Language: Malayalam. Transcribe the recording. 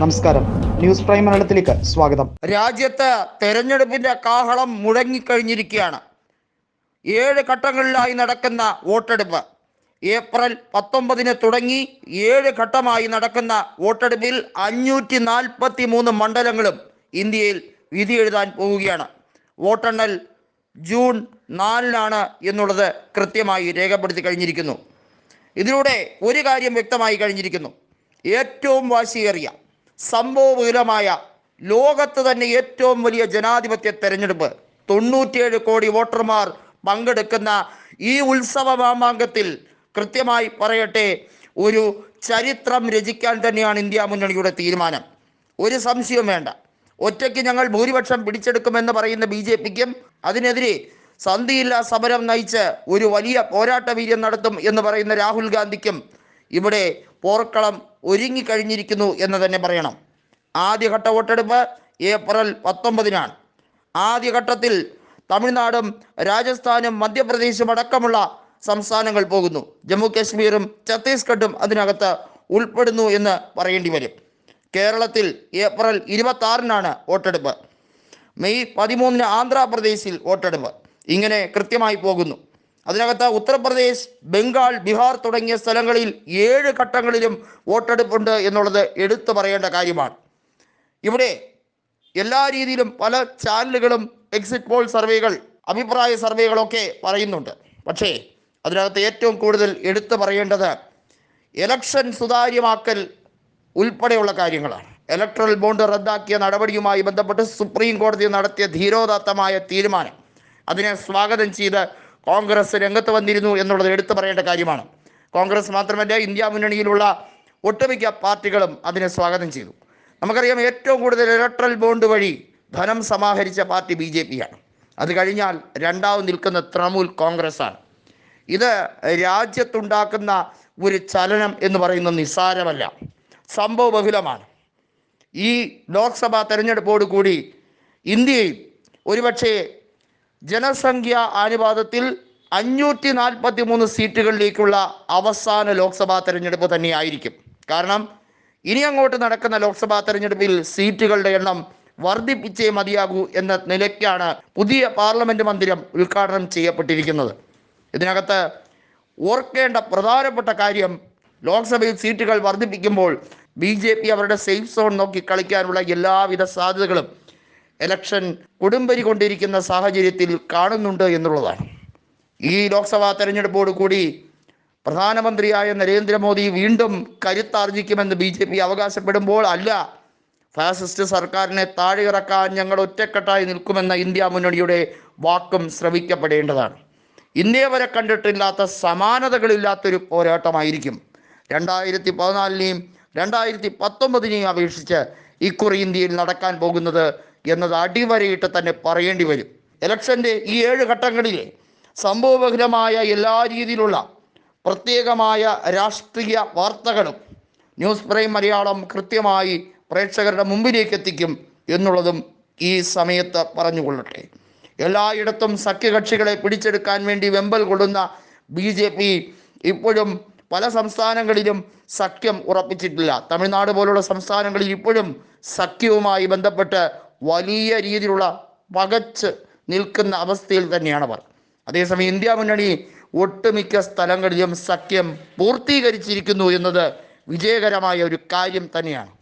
നമസ്കാരം. ന്യൂസ് പ്രൈം മലയാളത്തിലേക്ക് സ്വാഗതം. രാജ്യത്ത് തെരഞ്ഞെടുപ്പിന്റെ കാഹളം മുഴങ്ങിക്കഴിഞ്ഞിരിക്കുകയാണ്. ഏഴ് ഘട്ടങ്ങളിലായി നടക്കുന്ന വോട്ടെടുപ്പ്. ഏപ്രിൽ പത്തൊമ്പതിന് തുടങ്ങി ഏഴ് ഘട്ടമായി നടക്കുന്ന വോട്ടെടുപ്പിൽ അഞ്ഞൂറ്റി നാൽപ്പത്തി മൂന്ന് മണ്ഡലങ്ങളും ഇന്ത്യയിൽ വിധി എഴുതാൻ പോവുകയാണ്. വോട്ടെണ്ണൽ ജൂൺ നാലിനാണ് എന്നുള്ളത് കൃത്യമായി രേഖപ്പെടുത്തി കഴിഞ്ഞിരിക്കുന്നു. ഇതിലൂടെ ഒരു കാര്യം വ്യക്തമായി കഴിഞ്ഞിരിക്കുന്നു. ഏറ്റവും വാശിയേറിയ സംഭവവിപുലമായ ലോകത്ത് തന്നെ ഏറ്റവും വലിയ ജനാധിപത്യ തെരഞ്ഞെടുപ്പ്. തൊണ്ണൂറ്റിയേഴ് കോടി വോട്ടർമാർ പങ്കെടുക്കുന്ന ഈ ഉത്സവ മാമാങ്കത്തിൽ കൃത്യമായി പറയട്ടെ ഒരു ചരിത്രം രചിക്കാൻ തന്നെയാണ് ഇന്ത്യ മുന്നണിയുടെ തീരുമാനം. ഒരു സംശയവും വേണ്ട. ഒറ്റയ്ക്ക് ഞങ്ങൾ ഭൂരിപക്ഷം പിടിച്ചെടുക്കുമെന്ന് പറയുന്ന ബി ജെ പിക്കും അതിനെതിരെ സന്ധിയില്ലാ സമരം നയിച്ച് ഒരു വലിയ പോരാട്ട വീര്യം നടത്തും എന്ന് പറയുന്ന രാഹുൽ ഗാന്ധിക്കും ഇവിടെ പോർക്കളം ഒരുങ്ങിക്കഴിഞ്ഞിരിക്കുന്നു എന്ന് തന്നെ പറയണം. ആദ്യഘട്ട വോട്ടെടുപ്പ് ഏപ്രിൽ പത്തൊമ്പതിനാണ്. ആദ്യഘട്ടത്തിൽ തമിഴ്നാടും രാജസ്ഥാനും മധ്യപ്രദേശും അടക്കമുള്ള സംസ്ഥാനങ്ങൾ പോകുന്നു. ജമ്മു കാശ്മീരും ഛത്തീസ്ഗഡും അതിനകത്ത് ഉൾപ്പെടുന്നു എന്ന് പറയേണ്ടി വരും. കേരളത്തിൽ ഏപ്രിൽ ഇരുപത്തി ആറിനാണ് വോട്ടെടുപ്പ്. മെയ് പതിമൂന്നിന് ആന്ധ്രാപ്രദേശിൽ വോട്ടെടുപ്പ്. ഇങ്ങനെ കൃത്യമായി പോകുന്നു. അതിനകത്ത് ഉത്തർപ്രദേശ് ബംഗാൾ ബീഹാർ തുടങ്ങിയ സ്ഥലങ്ങളിൽ ഏഴ് ഘട്ടങ്ങളിലും വോട്ടെടുപ്പുണ്ട് എന്നുള്ളത് എടുത്തു പറയേണ്ട കാര്യമാണ്. ഇവിടെ എല്ലാ രീതിയിലും പല ചാനലുകളും എക്സിറ്റ് പോൾ സർവേകൾ അഭിപ്രായ സർവേകളൊക്കെ പറയുന്നുണ്ട്. പക്ഷേ അതിനകത്ത് ഏറ്റവും കൂടുതൽ എടുത്തു പറയേണ്ടത് എലക്ഷൻ സുതാര്യമാക്കൽ ഉൾപ്പെടെയുള്ള കാര്യങ്ങളാണ്. ഇലക്ട്രൽ ബോണ്ട് റദ്ദാക്കിയ നടപടിയുമായി ബന്ധപ്പെട്ട് സുപ്രീം കോടതി നടത്തിയ ധീരോദാത്തമായ തീരുമാനം. അതിനെ സ്വാഗതം ചെയ്ത് കോൺഗ്രസ് രംഗത്ത് വന്നിരുന്നു എന്നുള്ളത് എടുത്തു പറയേണ്ട കാര്യമാണ്. കോൺഗ്രസ് മാത്രമല്ല ഇന്ത്യ മുന്നണിയിലുള്ള ഒട്ടുമിക്ക പാർട്ടികളും അതിനെ സ്വാഗതം ചെയ്തു. നമുക്കറിയാം ഏറ്റവും കൂടുതൽ ഇലക്ട്രൽ ബോണ്ട് വഴി ധനം സമാഹരിച്ച പാർട്ടി ബി ജെ പിയാണ് അത് കഴിഞ്ഞാൽ രണ്ടാമത് നിൽക്കുന്ന തൃണമൂൽ കോൺഗ്രസ്സാണ്. ഇത് രാജ്യത്തുണ്ടാക്കുന്ന ഒരു ചലനം എന്ന് പറയുന്ന നിസ്സാരമല്ല. സംഭവ ബഹുലമാണ്. ഈ ലോക്സഭാ തെരഞ്ഞെടുപ്പോടുകൂടി ഇന്ത്യയിൽ ഒരുപക്ഷേ ജനസംഖ്യ അനുപാതത്തിൽ അഞ്ഞൂറ്റി നാൽപ്പത്തി മൂന്ന് സീറ്റുകളിലേക്കുള്ള അവസാന ലോക്സഭാ തെരഞ്ഞെടുപ്പ് തന്നെയായിരിക്കും. കാരണം ഇനി അങ്ങോട്ട് നടക്കുന്ന ലോക്സഭാ തെരഞ്ഞെടുപ്പിൽ സീറ്റുകളുടെ എണ്ണം വർദ്ധിപ്പിച്ചേ മതിയാകൂ എന്ന നിലയ്ക്കാണ് പുതിയ പാർലമെന്റ് മന്ദിരം ഉദ്ഘാടനം ചെയ്യപ്പെട്ടിരിക്കുന്നത്. ഇതിനകത്ത് ഓർക്കേണ്ട പ്രധാനപ്പെട്ട കാര്യം ലോക്സഭയിൽ സീറ്റുകൾ വർദ്ധിപ്പിക്കുമ്പോൾ ബി ജെ പി അവരുടെ സേഫ് സോൺ നോക്കി കളിക്കാനുള്ള എല്ലാവിധ സാധ്യതകളും ഇലക്ഷൻ കൊടുമ്പരി കൊണ്ടിരിക്കുന്ന സാഹചര്യത്തിൽ കാണുന്നുണ്ട് എന്നുള്ളതാണ്. ഈ ലോക്സഭാ തെരഞ്ഞെടുപ്പോട് കൂടി പ്രധാനമന്ത്രിയായ നരേന്ദ്രമോദി വീണ്ടും കരുത്താർജിക്കുമെന്ന് ബി ജെ പി അവകാശപ്പെടുമ്പോൾ അല്ല ഫാസിസ്റ്റ് സർക്കാരിനെ താഴെ ഇറക്കാൻ ഞങ്ങൾ ഒറ്റക്കെട്ടായി നിൽക്കുമെന്ന ഇന്ത്യ മുന്നണിയുടെ വാക്കും ശ്രവിക്കപ്പെടേണ്ടതാണ്. ഇന്ത്യ വരെ കണ്ടിട്ടില്ലാത്ത സമാനതകളില്ലാത്തൊരു പോരാട്ടമായിരിക്കും. രണ്ടായിരത്തി പതിനാലിനെയും രണ്ടായിരത്തി പത്തൊമ്പതിനെയും അപേക്ഷിച്ച് ഇക്കുറി ഇന്ത്യയിൽ നടക്കാൻ പോകുന്നത് എന്നത് അടിവരയിട്ട് തന്നെ പറയേണ്ടി വരും. ഇലക്ഷന്റെ ഈ ഏഴ് ഘട്ടങ്ങളിലെ സംഭവബഹുലമായ എല്ലാ രീതിയിലുള്ള പ്രത്യേകമായ രാഷ്ട്രീയ വാർത്തകളും ന്യൂസ് പ്രൈം മലയാളം കൃത്യമായി പ്രേക്ഷകരുടെ മുമ്പിലേക്ക് എത്തിക്കും എന്നുള്ളതും ഈ സമയത്ത് പറഞ്ഞുകൊള്ളട്ടെ. എല്ലായിടത്തും സഖ്യകക്ഷികളെ പിടിച്ചെടുക്കാൻ വേണ്ടി വെമ്പൽ കൊള്ളുന്ന ബി ജെ പി ഇപ്പോഴും പല സംസ്ഥാനങ്ങളിലും സഖ്യം ഉറപ്പിച്ചിട്ടില്ല. തമിഴ്നാട് പോലുള്ള സംസ്ഥാനങ്ങളിൽ ഇപ്പോഴും സഖ്യവുമായി ബന്ധപ്പെട്ട് വലിയ രീതിയിലുള്ള പകച്ച് നിൽക്കുന്ന അവസ്ഥയിൽ തന്നെയാണ് അവർ. അതേസമയം ഇന്ത്യ മുന്നണി ഒട്ടുമിക്ക സ്ഥലങ്ങളിലും സഖ്യം പൂർത്തീകരിച്ചിരിക്കുന്നു എന്നത് വിജയകരമായ ഒരു കാര്യം തന്നെയാണ്.